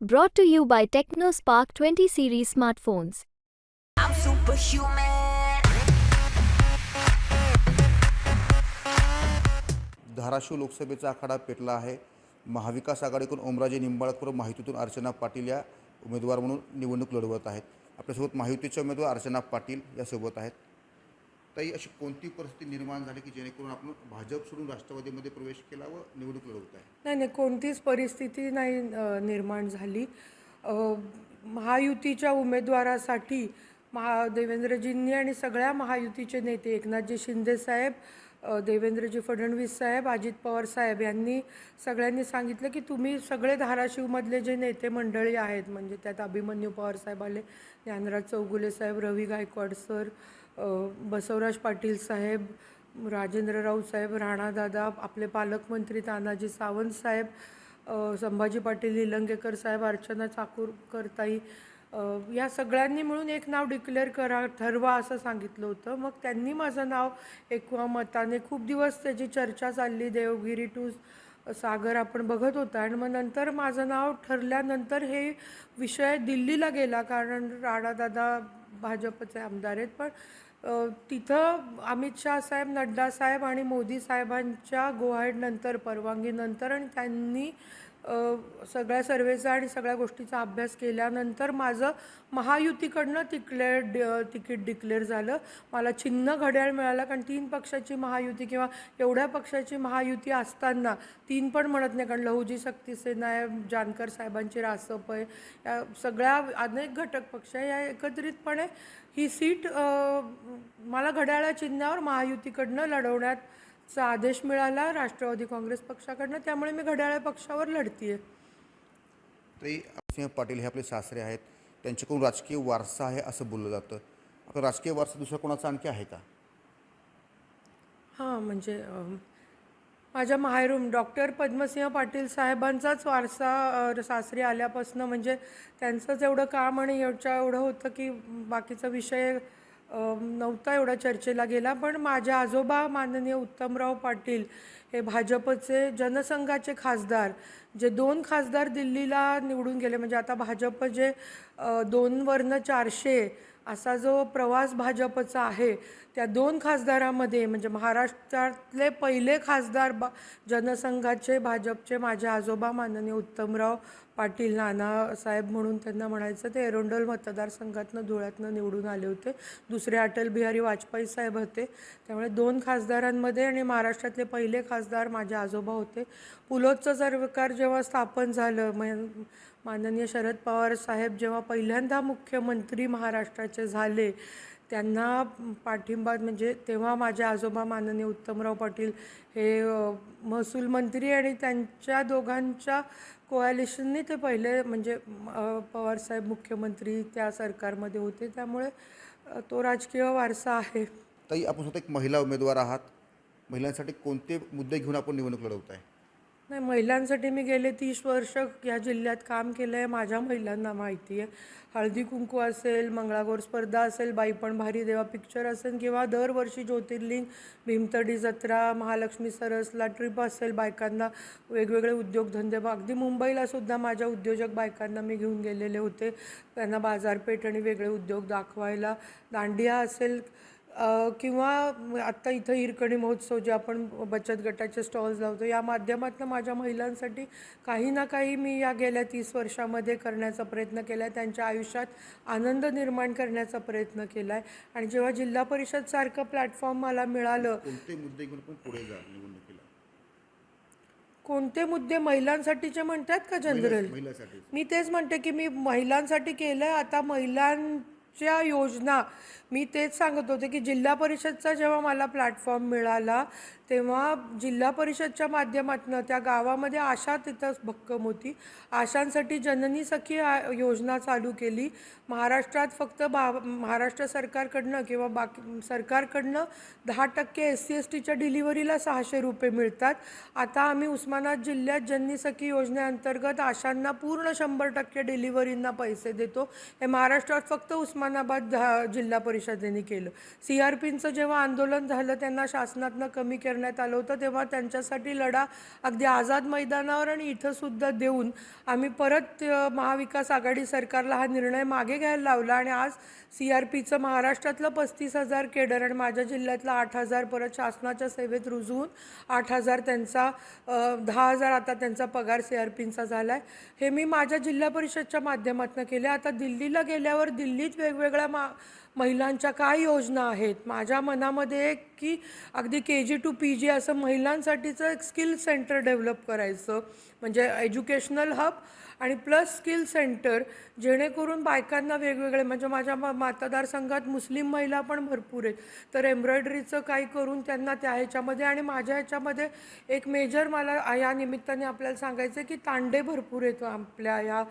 Brought to you by TechnoSpark 20 series smartphones. I'm superhuman. Dharashiv लोकसभेचा आखाडा पेटला आहे महाविकास आघाडीकडून ओमराजे निंबाळकर माहितीतून अर्चना पाटील या उमेदवार म्हणून निवडणूक लढवत आहेत आपल्यासोबत माहितीच्या उमेदवार अर्चना पाटील यासोबत आहेत ताई अशी कोणती परिस्थिती निर्माण झाली की जेणेकरून आपण भाजप सोडून राष्ट्रवादीमध्ये प्रवेश केला व निवडणूक लढवत आहे? नाही नाही कोणतीच परिस्थिती नाही निर्माण झाली. महायुतीच्या उमेदवारासाठी महा देवेंद्रजींनी आणि सगळ्या महायुतीचे नेते एकनाथजी शिंदे साहेब देवेंद्रजी फडणवीस साहेब अजित पवार साहेब यांनी सगळ्यांनी सांगितलं की तुम्ही सगळे धाराशिवमधले जे नेते मंडळी आहेत म्हणजे त्यात अभिमन्यू पवार साहेब आले ज्ञानराज चौगुले साहेब रवी गायकवाड सर बसवराज पाटील साहेब राजेंद्र राऊत साहेब राणादादा आपले पालकमंत्री तानाजी सावंत साहेब संभाजी पाटील निलंगेकर साहेब अर्चना चाकूरकर ताई या सगळ्यांनी मिळून एक नाव डिक्लेअर करा ठरवा असं सांगितलं होतं. मग त्यांनी माझं नाव एकवा मताने खूप दिवस त्याची चर्चा चालली. देवगिरी टू सागर आपण बघत होता. आणि मग नंतर माझं नाव ठरल्यानंतर हे विषय दिल्लीला गेला. कारण राणादादा भाजपचे आमदार आहेत. पण तिथं अमित शाह साहेब नड्डा साहेब आणि मोदी साहेबांच्या गोहाईडनंतर परवानगीनंतर आणि त्यांनी सगळ्या सर्वेचा आणि सगळ्या गोष्टीचा अभ्यास केल्यानंतर माझं महायुतीकडनं तिकले डि तिकीट डिक्लेअर झालं. मला चिन्ह घड्याळ मिळालं कारण तीन पक्षाची महायुती किंवा एवढ्या पक्षाची महायुती असताना तीन पण म्हणत नाही कारण लहुजी सक्तीसेना आहे जानकर साहेबांची रासप आहे या सगळ्या अनेक घटक पक्ष आहे. या एकत्रितपणे ही सीट मला घड्याळा चिन्हावर महायुतीकडनं लढवण्याचा आदेश मिळाला राष्ट्रवादी काँग्रेस पक्षाकडनं त्यामुळे मी घड्याळा पक्षावर लढतीये. सिंह पाटील हे आपले सासरे आहेत. त्यांच्याकडून राजकीय वारसा आहे असं बोललं जातं. आपला राजकीय वारसा दुसरा कोणाचा आणखी आहे का? हां म्हणजे माझ्या माहेरून डॉक्टर पद्मसिंह पाटील साहेबांचाच वारसा सासरी आल्यापासून म्हणजे त्यांचंच एवढं काम आणि एवढच्या एवढं होतं की बाकीचा विषय नव्हता एवढा चर्चेला गेला पण माझ्या आजोबा माननीय उत्तमराव पाटील हे भाजपचे जनसंघाचे खासदार जे दोन खासदार दिल्लीला निवडून गेले म्हणजे आता भाजप जे दोनवरनं दोन वर्ण चारशे असा जो प्रवास भाजपचा आहे त्या दोन खासदारामध्ये म्हणजे महाराष्ट्रातले पहिले खासदार बा जनसंघाचे भाजपचे माझे आजोबा माननीय उत्तमराव पाटील नाना साहेब म्हणून त्यांना म्हणायचं ते एरोंडल मतदारसंघातनं धुळ्यातनं निवडून आले होते. दुसरे अटल बिहारी वाजपेयी साहेब होते. त्यामुळे दोन खासदारांमध्ये आणि महाराष्ट्रातले पहिले खासदार माझे आजोबा होते. पुलोदचं सरकार जेव्हा स्थापन झालं म माननीय शरद पवार साहेब जेव्हा पहिल्यांदा मुख्यमंत्री महाराष्ट्राचे झाले त्यांना पाठिंबा म्हणजे तेव्हा माझे आजोबा माननीय उत्तमराव पाटील हे महसूल मंत्री आणि त्यांच्या दोघांच्या कोॲलिशनने ते पहिले म्हणजे पवारसाहेब मुख्यमंत्री त्या सरकारमध्ये होते. त्यामुळे तो राजकीय वारसा आहे. ताई आपण स्वतः एक महिला उमेदवार आहात. महिलांसाठी कोणते मुद्दे घेऊन आपण निवडणूक लढवत आहे नाही महिलांसाठी मी गेले तीस वर्ष या जिल्ह्यात काम केलं आहे माझ्या महिलांना माहिती आहे हळदी कुंकू असेल मंगळागौर स्पर्धा असेल बाईपण भारी देवा पिक्चर असेल किंवा दरवर्षी ज्योतिर्लिंग भीमतडी जत्रा महालक्ष्मी सरसला ट्रिप असेल बायकांना वेगवेगळे उद्योगधंदे. अगदी मुंबईला सुद्धा माझ्या उद्योजक बायकांना मी घेऊन गेलेले होते. त्यांना बाजारपेठ आणि वेगळे उद्योग दाखवायला. दांडिया असेल किंवा आत्ता इथं हिरकणी महोत्सव जे आपण बचत गटाचे स्टॉल्स लावतो या माध्यमातून माझ्या महिलांसाठी काही ना काही मी या गेल्या तीस वर्षामध्ये करण्याचा प्रयत्न केला आहे त्यांच्या आयुष्यात आनंद निर्माण करण्याचा प्रयत्न केला आहे आणि जेव्हा जिल्हा परिषदसारखं प्लॅटफॉर्म मला मिळालं कोणते मुद्दे महिलांसाठीचे म्हणतात का जनरल? मी तेच म्हणते की मी महिलांसाठी केलं आता च्या योजना मी तेच सांगत होते की जिल्हा परिषदचा जेव्हा मला प्लॅटफॉर्म मिळाला तेव्हा जिल्हा परिषदच्या माध्यमातून त्या गावामध्ये आशा तिथं भक्कम होती. आशांसाठी जननी सखी योजना चालू केली. महाराष्ट्रात फक्त बा महाराष्ट्र सरकारकडनं किंवा बाकी सरकारकडनं दहा टक्के एस सी एस टीच्या डिलिव्हरीला सहाशे रुपये मिळतात. आता आम्ही उस्मानाबाद जिल्ह्यात जननी सखी योजनेअंतर्गत आशांना पूर्ण शंभर टक्के डिलिव्हरींना पैसे देतो. हे महाराष्ट्रात फक्त उस्मानाबाद धा- जिल्हा परिषदेने केलं. सी आर पींचं जेव्हा आंदोलन झालं त्यांना शासनातनं कमी केलं. करण्यात आलं होतं तेव्हा त्यांच्यासाठी लढा अगदी आझाद मैदानावर आणि इथंसुद्धा देऊन आम्ही परत महाविकास आघाडी सरकारला हा निर्णय मागे घ्यायला लावला. आणि आज सी आर पीचं महाराष्ट्रातलं पस्तीस हजार केडर आणि माझ्या जिल्ह्यातलं आठ हजार परत शासनाच्या सेवेत रुजवून आठ हजार त्यांचा दहा हजार आता त्यांचा पगार सी आर पींचा झाला आहे हे मी माझ्या जिल्हा परिषदच्या माध्यमातून केले. आता दिल्लीला गेल्यावर दिल्लीत वेगवेगळ्या मा महिलांच्या काय योजना आहेत? माझ्या मनामध्ये एक की अगदी K G to P P G असं महिलांसाठीचं एक स्किल सेंटर डेव्हलप करायचं. म्हणजे एज्युकेशनल हब आणि प्लस स्किल सेंटर जेणेकरून बायकांना वेगवेगळे म्हणजे माझ्या म- मतदारसंघात मुस्लिम महिला पण भरपूर आहेत. तर एम्ब्रॉयडरीचं काही करून त्यांना त्या ह्याच्यामध्ये आणि माझ्या ह्याच्यामध्ये एक मेजर मला या निमित्ताने आपल्याला सांगायचं आहे की तांडे भरपूर आहेत आपल्या या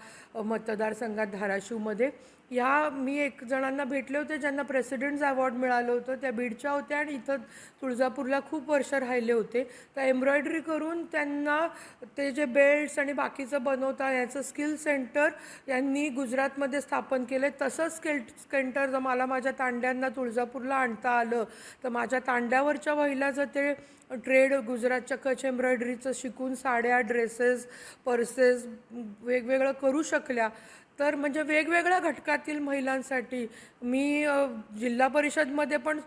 मतदारसंघात धाराशिवमध्ये. ह्या मी एक जणांना भेटले होते ज्यांना प्रेसिडेंट्स अवॉर्ड मिळालं होतं त्या बीडच्या होत्या आणि इथं तुळजापूरला खूप वर्ष राहिले होते. तर एम्ब्रॉयडरी करून त्यांना ते जे बेल्ट्स आणि बाकीचं बनवता याचं स्किल सेंटर यांनी गुजरातमध्ये स्थापन केलं तसंच स्किल सेंटर जर मला माझ्या तांड्यांना तुळजापूरला आणता आलं तर माझ्या तांड्यावरच्या महिला जर ते ट्रेड गुजरातच्या कच्छ एम्ब्रॉयडरीचं शिकून साड्या ड्रेसेस पर्सेस वेगवेगळं करू शकल्या तर म्हणजे वेगवेगळ्या घटकातील महिलांसाठी मी जिल्हा परिषदमध्ये पण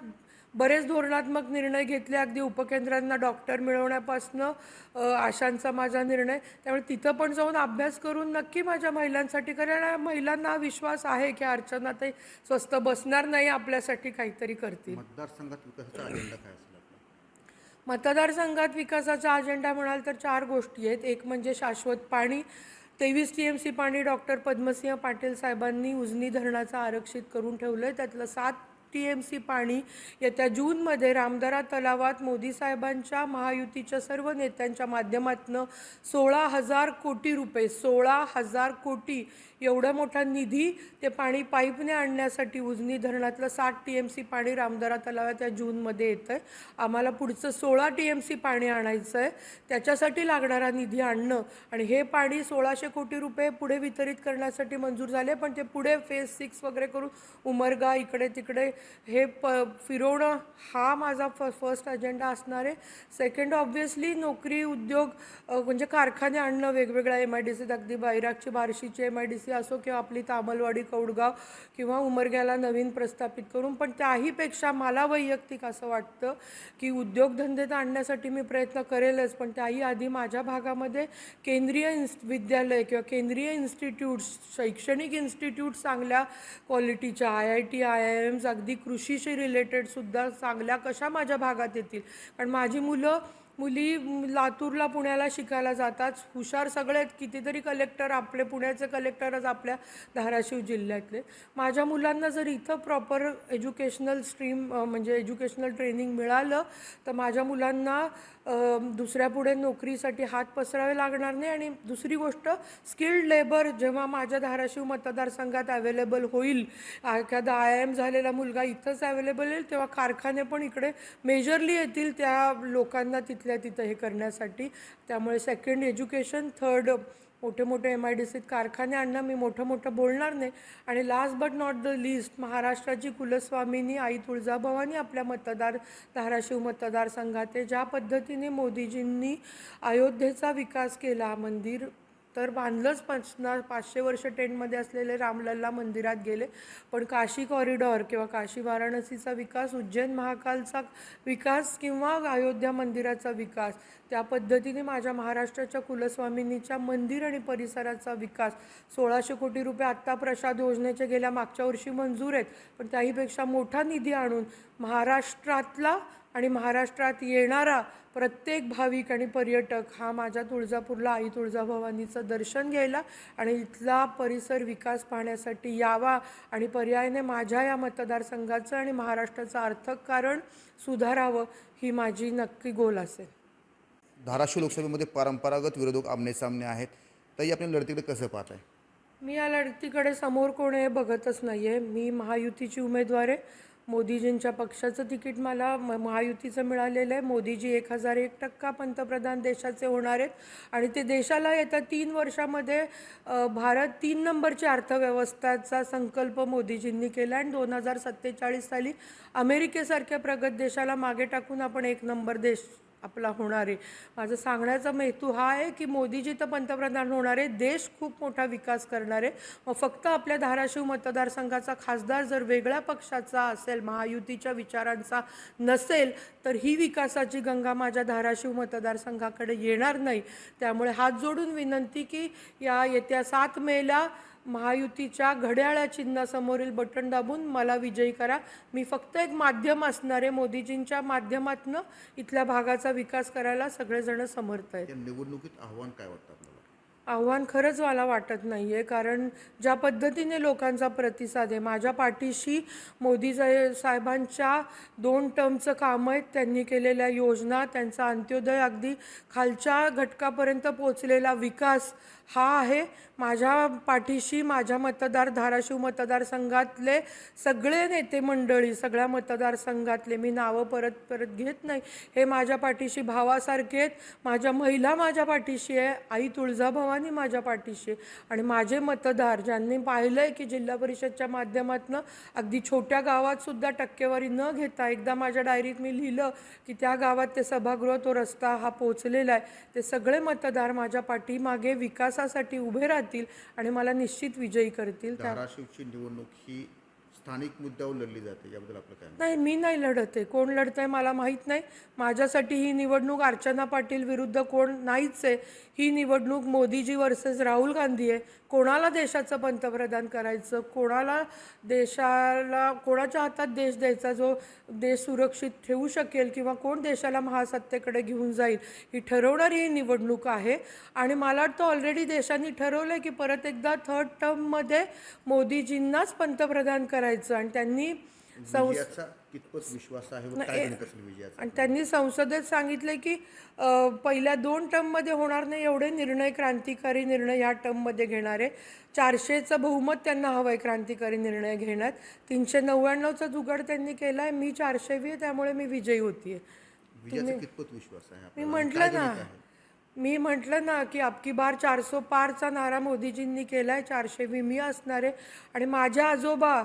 बरेच धोरणात्मक निर्णय घेतले. अगदी उपकेंद्रांना डॉक्टर मिळवण्यापासनं आशांचा माझा निर्णय. त्यामुळे तिथं पण जाऊन अभ्यास करून नक्की माझ्या महिलांसाठी कारण महिलांना विश्वास आहे की अर्चना ते स्वस्त बसणार नाही आपल्यासाठी काहीतरी करतील. मतदारसंघात विकासाचा अजेंडा काय मतदारसंघात विकासाचा अजेंडा म्हणाल तर चार गोष्टी आहेत. एक म्हणजे शाश्वत पाणी तेवीस टी एम सी पाणी डॉक्टर पद्मसिंह पाटील साहेबांनी उजनी धरणाचं आरक्षित करून ठेवलं आहे त्यातलं सात टी एम सी पाणी. येत्या जूनमध्ये रामदरा तलावात मोदी साहेबांच्या महायुतीच्या सर्व नेत्यांच्या माध्यमातनं सोळा हजार कोटी रुपये सोळा हजार कोटी एवढा मोठा निधी ते पाणी पाईपने आणण्यासाठी उजनी धरणातलं सात टी एम सी पाणी रामदरा तलावात या जूनमध्ये येतं आहे आम्हाला पुढचं सोळा टी एम सी पाणी आणायचं आहे त्याच्यासाठी लागणारा निधी आणणं आणि हे पाणी सोळाशे कोटी रुपये पुढे वितरित करण्यासाठी मंजूर झाले पण ते पुढे फेज सिक्स वगैरे करून उमरगा इकडे तिकडे हे प फिरवणं हा माझा फ फर्स्ट अजेंडा असणार. आहे सेकंड ऑब्व्हियसली नोकरी उद्योग म्हणजे कारखाने आणणं वेगवेगळ्या एम आय डी सीत अगदी बैरागची बार्शीची एम आय डी सी असो किंवा आपली तामलवाडी कौडगाव किंवा उमरग्याला नवीन प्रस्थापित करून पण त्याहीपेक्षा मला वैयक्तिक असं वाटतं की उद्योगधंदे तर आणण्यासाठी मी प्रयत्न करेलच पण त्याही आधी माझ्या भागामध्ये केंद्रीय इन्स विद्यालय किंवा केंद्रीय इन्स्टिट्यूट्स शैक्षणिक इन्स्टिट्यूट चांगल्या क्वालिटीच्या I I T I I Ms अगदी अगदी कृषीशी रिलेटेडसुद्धा चांगल्या कशा माझ्या भागात येतील. कारण माझी मुलं मुली लातूरला पुण्याला शिकायला जातात. हुशार सगळे आहेत. कितीतरी कलेक्टर आपले पुण्याचे कलेक्टरच आपल्या धाराशिव जिल्ह्यातले. माझ्या मुलांना जर इथं प्रॉपर एज्युकेशनल स्ट्रीम म्हणजे एज्युकेशनल ट्रेनिंग मिळालं तर माझ्या मुलांना दुसऱ्यापुढे दुसऱ्या पुढे नोकरीसाठी हात पसरावे लागणार नाही. आणि दुसरी गोष्ट स्किल्ड लेबर जेव्हा माझ्या धाराशिव मतदारसंघात अवेलेबल होईल एखादा आय एम झालेला मुलगा इथंच अवेलेबल येईल तेव्हा कारखाने पण इकडे मेजरली येतील त्या लोकांना तिथल्या तिथं हे करण्यासाठी. त्यामुळे सेकंड एज्युकेशन थर्ड मोठे मोठे एम आय डी सीत कारखाने आणणं मी मोठं मोठं बोलणार नाही. आणि last but not the list महाराष्ट्राची कुलस्वामिनी आई तुळजाभवानी आपल्या मतदार धाराशिव मतदारसंघात आहे. ज्या पद्धतीने मोदीजींनी अयोध्येचा विकास केला मंदिर तर बांधलंच पन्नास पाचशे वर्ष टेंटमध्ये असलेले रामलल्ला मंदिरात गेले. पण काशी कॉरिडॉर किंवा काशी वाराणसीचा विकास उज्जैन महाकालचा विकास किंवा अयोध्या मंदिराचा विकास त्या पद्धतीने माझ्या महाराष्ट्राच्या कुलस्वामिनीच्या मंदिर आणि परिसराचा विकास सोळाशे कोटी रुपये आत्ता प्रसाद योजनेचे गेल्या मागच्या वर्षी मंजूर आहेत. पण त्याहीपेक्षा मोठा निधी आणून महाराष्ट्रातला आणि महाराष्ट्रात येणारा प्रत्येक भाविक आणि पर्यटक हा माझ्या तुळजापूरला आई तुळजाभवानीचं दर्शन घ्यायला आणि इथला परिसर विकास पाहण्यासाठी यावा आणि पर्यायाने माझ्या या मतदारसंघाचं आणि महाराष्ट्राचं अर्थक कारण सुधारावं ही माझी नक्की गोल असेल. धाराशिव लोकसभेमध्ये परंपरागत विरोधक आमनेसामने आहेत. ताई आपल्या लढतीकडे कसं पाहत आहे मी या लढतीकडे समोर कोण बघतच नाही आहे मी महायुतीची उमेदवार आहे. मोदीजींच्या पक्षाचं तिकीट मला म- महायुतीचं मिळालेलं आहे. मोदीजी एक हजार एक टक्का पंतप्रधान देशाचे होणार आहेत. आणि ते देशाला येत्या तीन वर्षामध्ये भारत तीन नंबरची अर्थव्यवस्थाचा संकल्प मोदीजींनी केला आणि दोन हजार सत्तेचाळीस साली अमेरिकेसारख्या प्रगत देशाला मागे टाकून आपण एक नंबर देश आपला होणार आहे. माझं सांगण्याचा हेतू हा आहे की मोदीजी तर पंतप्रधान होणार आहे. देश खूप मोठा विकास करणार आहे. मग फक्त आपल्या धाराशिव मतदारसंघाचा खासदार जर वेगळ्या पक्षाचा असेल महायुतीच्या विचारांचा नसेल तर ही विकासाची गंगा माझ्या धाराशिव मतदारसंघाकडे येणार नाही. त्यामुळे हात जोडून विनंती की या येत्या सात मेला महायुतीच्या घड्याळा चिन्हासमोरील बटन दाबून मला विजयी करा. मी फक्त एक माध्यम असणारे मोदीजींच्या माध्यमातनं इथल्या भागाचा विकास करायला सगळेजण समर्थ आहेत. निवडणुकीत आव्हान काय वाटतं आव्हान खरंच मला वाटत नाही आहे कारण ज्या पद्धतीने लोकांचा प्रतिसाद आहे माझ्या पाठीशी मोदी साहेबांच्या दोन टर्मचं काम आहेत. त्यांनी केलेल्या योजना त्यांचा अंत्योदय अगदी खालच्या घटकापर्यंत पोचलेला विकास हा आहे. माझ्या पाठीशी माझ्या मतदार धाराशिव मतदारसंघातले सगळे नेते मंडळी सगळ्या मतदारसंघातले मी नावं परत परत घेत नाही. हे माझ्या पाठीशी भावासारखे आहेत. माझ्या महिला माझ्या पाठीशी आहे. आई तुळजाभवानी माझ्या पाठीशी. आणि माझे मतदार ज्यांनी पाहिलं आहे की जिल्हा परिषदच्या माध्यमातून अगदी छोट्या गावात सुद्धा टक्केवारी न घेता एकदा माझ्या डायरीत मी लिहिलं की त्या गावात ते सभागृह तो रस्ता हा पोचलेला आहे. ते सगळे मतदार माझ्या पाठीमागे विकासासाठी उभे राहतील आणि मला निश्चित विजयी करतील. त्या धाराशिवची निवडणूक ही स्थानिक मुद्द्यावर लढली जाते याबद्दल आपलं काय नाही मी नाही लढत आहे. कोण लढतंय मला माहीत नाही. माझ्यासाठी ही निवडणूक अर्चना पाटील विरुद्ध कोण नाहीच आहे. ही निवडणूक मोदीजी वर्सेस राहुल गांधी आहे. कोणाला देशाचं पंतप्रधान करायचं? कोणाला देशाला कोणाच्या हातात देश द्यायचा जो देश सुरक्षित ठेवू शकेल किंवा कोण देशाला महासत्तेकडे घेऊन जाईल? ही ठरवणारी ही निवडणूक आहे. आणि मला वाटतं ऑलरेडी देशांनी ठरवलं आहे की परत एकदा थर्ड टर्ममध्ये मोदीजींनाच पंतप्रधान करायचं आणि त्यांनी संस विजयाचा कितपत विश्वास आहे व काय गणित असेल विजयाचा? आणि त्यांनी संसदेत सांगितलं की अ, पहिल्या दोन टर्ममध्ये होणार नाही एवढे निर्णय क्रांतिकारी निर्णय ह्या टर्ममध्ये घेणार. आहे चारशेचं बहुमत त्यांना हवं आहे क्रांतिकारी निर्णय घेण्यात. तीनशे नव्याण्णवचा जुगाड त्यांनी केला आहे मी चारशेवी आहे त्यामुळे मी विजयी होतीये. विजयाचा कितपत विश्वास आहे मी आपल्याला? म्हटलं ना? मी म्हटलं ना की अबकी बार चारसो पारचा नारा मोदीजींनी केला आहे चारशेवी मी असणार. आहे आणि माझ्या आजोबा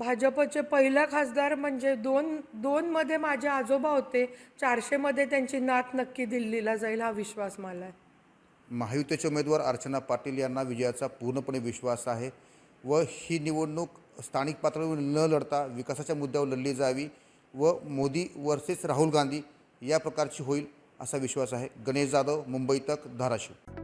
भाजपचे पहिला खासदार म्हणजे दोन दोनमध्ये माझे आजोबा होते चारशेमध्ये त्यांची नात नक्की दिल्लीला जाईल हा विश्वास मला आहे. महायुतीचे उमेदवार अर्चना पाटील यांना विजयाचा पूर्णपणे विश्वास आहे व ही निवडणूक स्थानिक पातळीवर न लढता विकासाच्या मुद्द्यावर लढली जावी व मोदी वर्सेस राहुल गांधी या प्रकारची होईल असा विश्वास आहे. गणेश जाधव मुंबई तक धाराशिव.